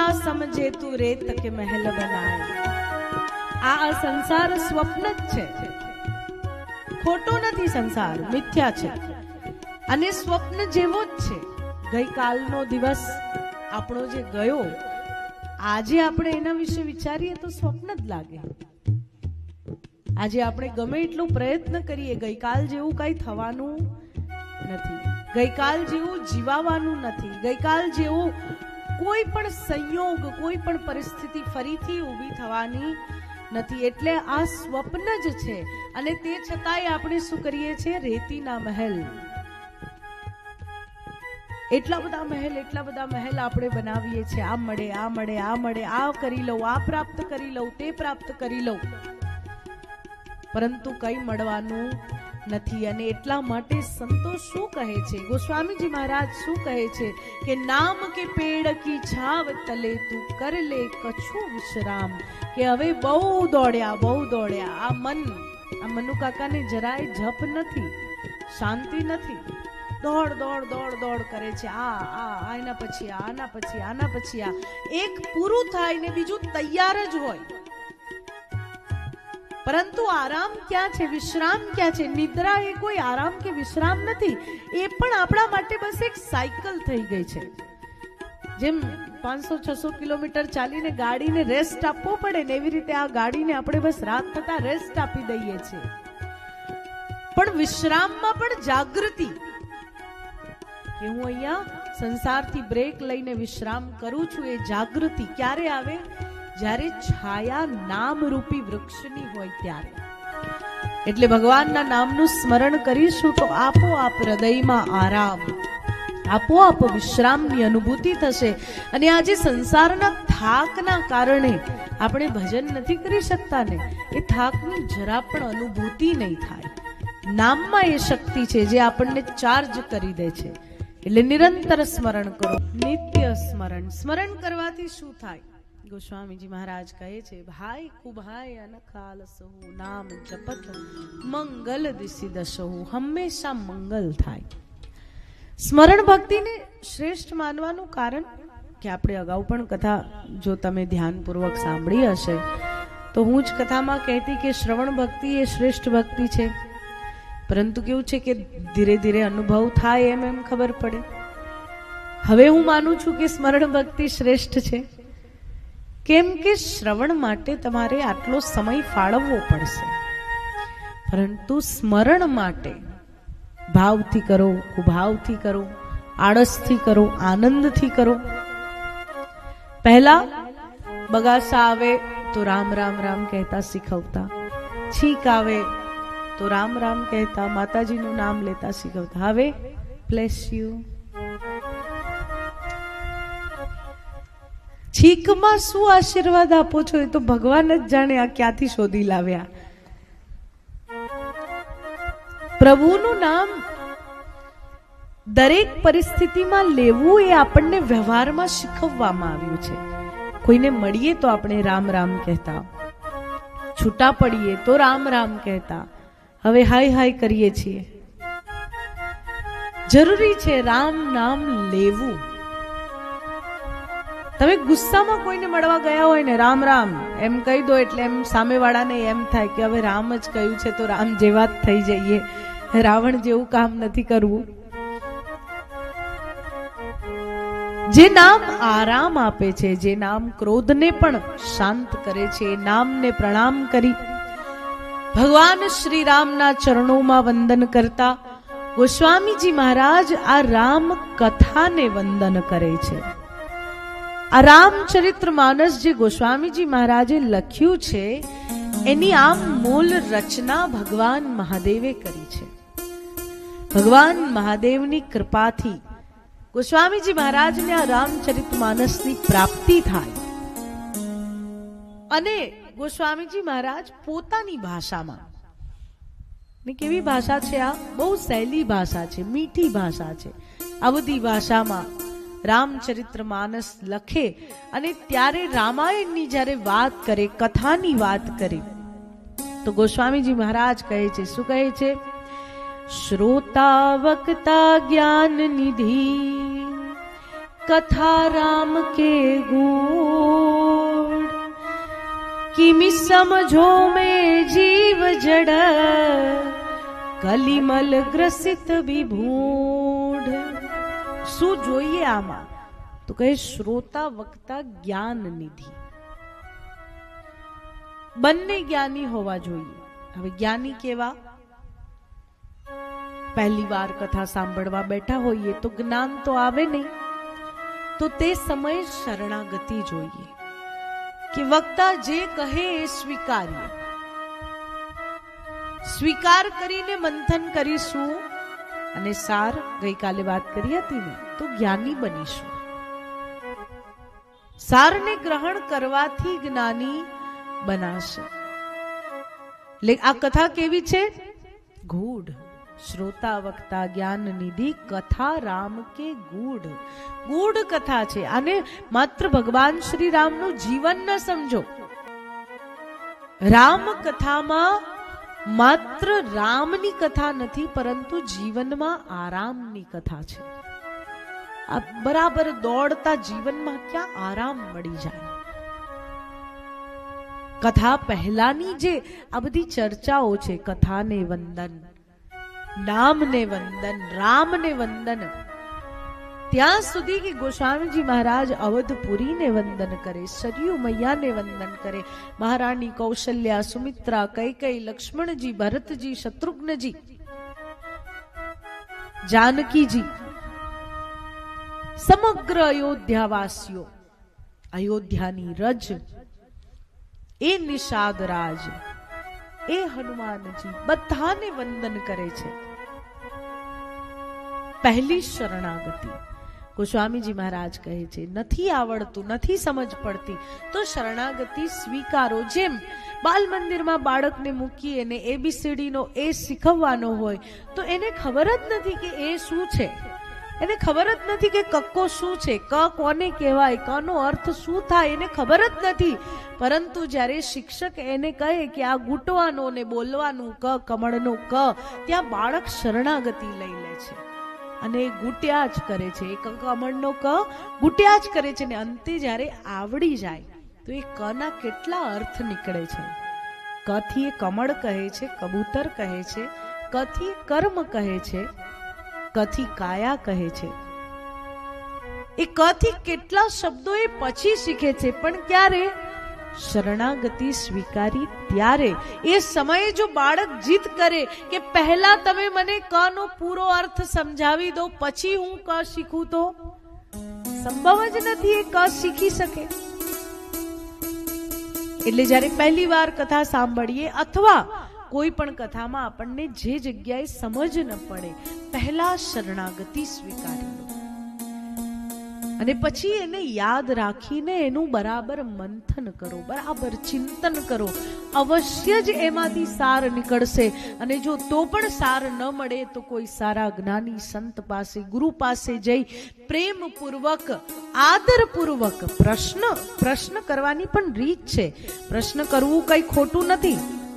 ના સમજે તું રેત કે મહેલ બનાય. આ સંસાર સ્વપ્ન જ છે. ખોટો નથી સંસાર, મિથ્યા છે. અને સ્વપ્ન જેવો જ છે. ગઈકાલનો દિવસ આપણો જે ગયો, આજે આપણે એના વિશે વિચારીએ તો સ્વપ્ન જ લાગે. આજે આપણે ગમે એટલો પ્રયત્ન કરીએ, ગઈકાલ જેવું કઈ થવાનું નથી. ગઈકાલ જેવું જીવાવાનું નથી. ગઈકાલ જેવું કોઈ પણ સંયોગ, કોઈ પણ પરિસ્થિતિ ફરીથી ઊભી થવાની નથી. એટલે આ સ્વપ્ન જ છે. અને તે છતાંય આપણે શું કરીએ છીએ? રેતીના મહેલ. એટલા બધા મહેલ, એટલા બધા મહેલ આપણે બનાવીએ છીએ. આ મળે આ મળે આ મળે. આ કરી લઉં, આ પ્રાપ્ત કરી લઉં, તે પ્રાપ્ત કરી લઉં. પરંતુ કઈ મળવાનું નથી અને એટલા માટે સંતો શું કહે છે? ગોસ્વામીજી મહારાજ શું કહે છે કે, નામ કે પેડ કી છાવ તલે તું કર લે કછું વિશ્રામ. કે હવે બહુ દોડ્યા બહુ દોડ્યા. આ મન, આ મનુ કાકાને જરાય જપ નથી, શાંતિ નથી. દોડ દોડ દોડ દોડ કરે છે. આ આ આ એના પછી આના પછી આના પછી આ. એક પૂરું થાય ને બીજું તૈયાર જ હોય. પરંતુ આરામ ક્યાં છે? વિશ્રામ ક્યાં છે? નિદ્રા એ કોઈ આરામ કે વિશ્રામ નથી. એ પણ આપણા માટે બસ એક સાયકલ થઈ ગઈ છે. જેમ પાંચસો, છસો કિલોમીટર ચાલીને ગાડીને રેસ્ટ આપવો પડે ને એવી રીતે આ ગાડીને આપણે બસ રાત થતા રેસ્ટ આપી દઈએ છીએ. પણ વિશ્રામમાં પણ જાગૃતિ. કે હું અહીંયા સંસારથી બ્રેક લઈને વિશ્રામ કરું છું એ જાગૃતિ ક્યારે આવે? જ્યારે છાયા નામરૂપી વૃક્ષની હોય ત્યારે. એટલે ભગવાનના નામનું સ્મરણ કરીશું તો આપોઆપ હૃદયમાં આરામ, આપોઆપ વિશ્રામની અનુભૂતિ થશે અને આજે સંસારના થાકના કારણે આપણે ભજન નથી કરી શકતા ને, એ થાકની જરા પણ અનુભૂતિ નહીં થાય. નામમાં એ શક્તિ છે જે આપણને ચાર્જ કરી દે છે. એટલે નિરંતર સ્મરણ કરો, નિત્ય સ્મરણ. સ્મરણ કરવાથી શું થાય? ગોસ્વામીજી મહારાજ કહે છે, ભાઈ કુભાય અનખાલ સહુ નામ જપત, મંગલ દિશી દસહુ હંમેશા મંગલ થાય. સ્મરણ ભક્તિને શ્રેષ્ઠ માનવાનું કારણ કે આપણે અગાઉ પણ કથા, જો તમે ધ્યાનપૂર્વક સાંભળી હશે, તો હું જ કથામાં કહેતી કે શ્રવણ ભક્તિ એ શ્રેષ્ઠ ભક્તિ છે. પરંતુ કેવું છે કે ધીરે ધીરે અનુભવ થાય એમ એમ ખબર પડે. હવે હું માનું છું કે સ્મરણ ભક્તિ શ્રેષ્ઠ છે. કેમ કે શ્રવણ માટે તમારે આટલો સમય ફાળવવો પડશે. પરંતુ સ્મરણ માટે ભાવથી કરો કુભાવથી કરો, આળસથી કરો, આનંદથી કરો. પહેલા બગાસા આવે તો રામ રામ રામ કહેતા શીખવતા. છીક આવે તો રામ રામ કહેતા, માતાજીનું નામ લેતા શીખવતા. હવે બ્લેસ યુ છીકમાં શું આશીર્વાદ આપો છો એ તો ભગવાન જ જાણે આ ક્યાંથી શોધી લાવ્યા. પ્રભુનું નામ દરેક પરિસ્થિતિમાં લેવું એ આપણને વ્યવહારમાં શીખવવામાં આવ્યું છે. કોઈને મળીએ તો આપણે રામ રામ કહેતા. છૂટા પડીએ તો રામ રામ કહેતા. હવે હાય હાય કરીએ છીએ. જરૂરી છે રામ નામ લેવું. તમે ગુસ્સામાં કોઈને મળવા ગયા હોય ને, રામ રામ, એમ કહી દો એટલે એમ સામેવાળાને એમ થાય કે હવે રામ જ કહ્યું છે તો રામ જેવા જ થઈ જઈએ. રાવણ જેવું કામ નથી કરવું. જે નામ આરામ આપે છે, જે નામ ક્રોધને પણ શાંત કરે છે, એ નામને પ્રણામ કરી. ભગવાન શ્રી રામના ચરણોમાં વંદન કરતા ગોસ્વામીજી મહારાજ આ રામ કથાને વંદન કરે છે. આ રામચરિત્ર માનસ જે ગોસ્વામીજી મહારાજે લખ્યું છે, એની આમ મૂળ રચના ભગવાન મહાદેવે કરી છે. ભગવાન મહાદેવની કૃપાથી ગોસ્વામીજી મહારાજને આ રામચરિત માનસની પ્રાપ્તિ થાય. અને ગોસ્વામીજી મહારાજ પોતાની ભાષામાં, ને કેવી ભાષા છે આ? બહુ સહેલી ભાષા છે, મીઠી ભાષા છે. આ બધી ભાષામાં રામચરિત્ર માનસ લખે અને ત્યારે રામાયણની જ્યારે વાત કરે કથાની વાત કરે તો ગોસ્વામીજી મહારાજ કહે છે શું કહે છે શ્રોતા વક્તા જ્ઞાન નિધિ કથા રામ કે ગુણ કિમિ સમજો મે જીવ જડ કલિમલ ગ્રસિત વિભૂઢ શું જોઈએ આમાં? તો કહે, શ્રોતા વક્તા જ્ઞાન નિધિ. બંને જ્ઞાની હોવા જોઈએ. હવે જ્ઞાની કેવા? પહેલી વાર કથા સાંભળવા બેઠા હોઈએ તો જ્ઞાન તો આવે નહીં. તો તે સમયે શરણાગતિ જોઈએ. કે વક્તા જે કહે એ સ્વીકાર્ય સ્વીકાર કરીને મંથન કરીશું. અને સાર ગઈકાલે વાત કરી હતી ને તો જ્ઞાની બનીશું. સારને ગ્રહણ કરવાથી જ્ઞાની બનાશે. એટલે આ કથા કેવી છે? ગૂઢ. શ્રોતા વક્તા જ્ઞાન નિધિ કથા રામ કે ગૂઢ. ગૂઢ કથા છે. આને માત્ર ભગવાન શ્રી રામનું જીવન ન સમજો. રામ કથામાં માત્ર રામની કથા નથી, પરંતુ જીવનમાં આરામની કથા છે. આ બરાબર દોડતા જીવનમાં ક્યાં આરામ મળી જાય? કથા પહેલાની જે આ બધી ચર્ચાઓ છે, કથાને વંદન, નામને વંદન, રામને વંદન, ત્યાં સુધી કે ગોસ્વામીજી મહારાજ અવધપુરીને વંદન કરે, સરયુ મૈયાને વંદન કરે, મહારાણી કૌશલ્યા, સુમિત્રા કૈકઈ લક્ષ્મણજી, ભરતજી, શત્રુઘ્નજી, જાનકીજી સમગ્ર અયોધ્યાવાસીઓ, અયોધ્યાની રજ, એ નિષાદ રાજ એ હનુમાનજી બધાને વંદન કરે છે. પહેલી શરણાગતિ. ગોસ્વામીજી મહારાજ કહે છે, નથી આવડતું, નથી સમજ પડતી, તો શરણાગતિ સ્વીકારો. જેમ બાલ મંદિરમાં બાળકને મૂકીએ ને એબીસીડીનો એ શીખવવાનો હોય, તો એને ખબર જ નથી કે એ શું છે. એને ખબર જ નથી કે કક્કો શું છે, ક કોને કહેવાય, કનો અર્થ શું થાય એને ખબર જ નથી. પરંતુ જ્યારે શિક્ષક એને કહે કે આ ગૂંટવાનો ને બોલવાનું ક, કમળનું ક, ત્યાં બાળક શરણાગતિ લઈ લે છે. અને એ ગુટ્યા જ કરે છે. એ કમળનો ક ગુટ્યા જ કરે છે ને અંતે જ્યારે આવડી જાય, તો એ કના કેટલા અર્થ નીકળે છે. કથી એ કમળ કહે છે, કબૂતર કહે છે, કથી કર્મ કહે છે કથી કાયા કહે છે? એ કથી કેટલા શબ્દો એ પછી શીખે છે, પણ ક્યારે? શરણાગતિ સ્વીકારી ત્યારે. એ સમયે જો બાળક જીત કરે કે પહેલા તમે મને ક નો પૂરો અર્થ સમજાવી દો, પછી હું ક શીખું તો? સંભવ જ નથી એ ક શીખી શકે. એટલે જ્યારે પહેલી વાર કથા સાંભળીએ અથવા કોઈ પણ કથામાં આપણને જે જગ્યાએ સમજ ન પડે પહેલા શરણાગતિ સ્વીકારી લો. અને પછી એને યાદ રાખીને એનું બરાબર મંથન કરો, બરાબર ચિંતન કરો. અવશ્ય જ એમાંથી સાર નીકળશે. અને જો તો પણ સાર ન મળે તો કોઈ સારા જ્ઞાની સંત પાસે, ગુરુ પાસે જઈ પ્રેમપૂર્વક, આદરપૂર્વક પ્રશ્ન પ્રશ્ન કરવાની પણ રીત છે. પ્રશ્ન કરવું કંઈ ખોટું નથી.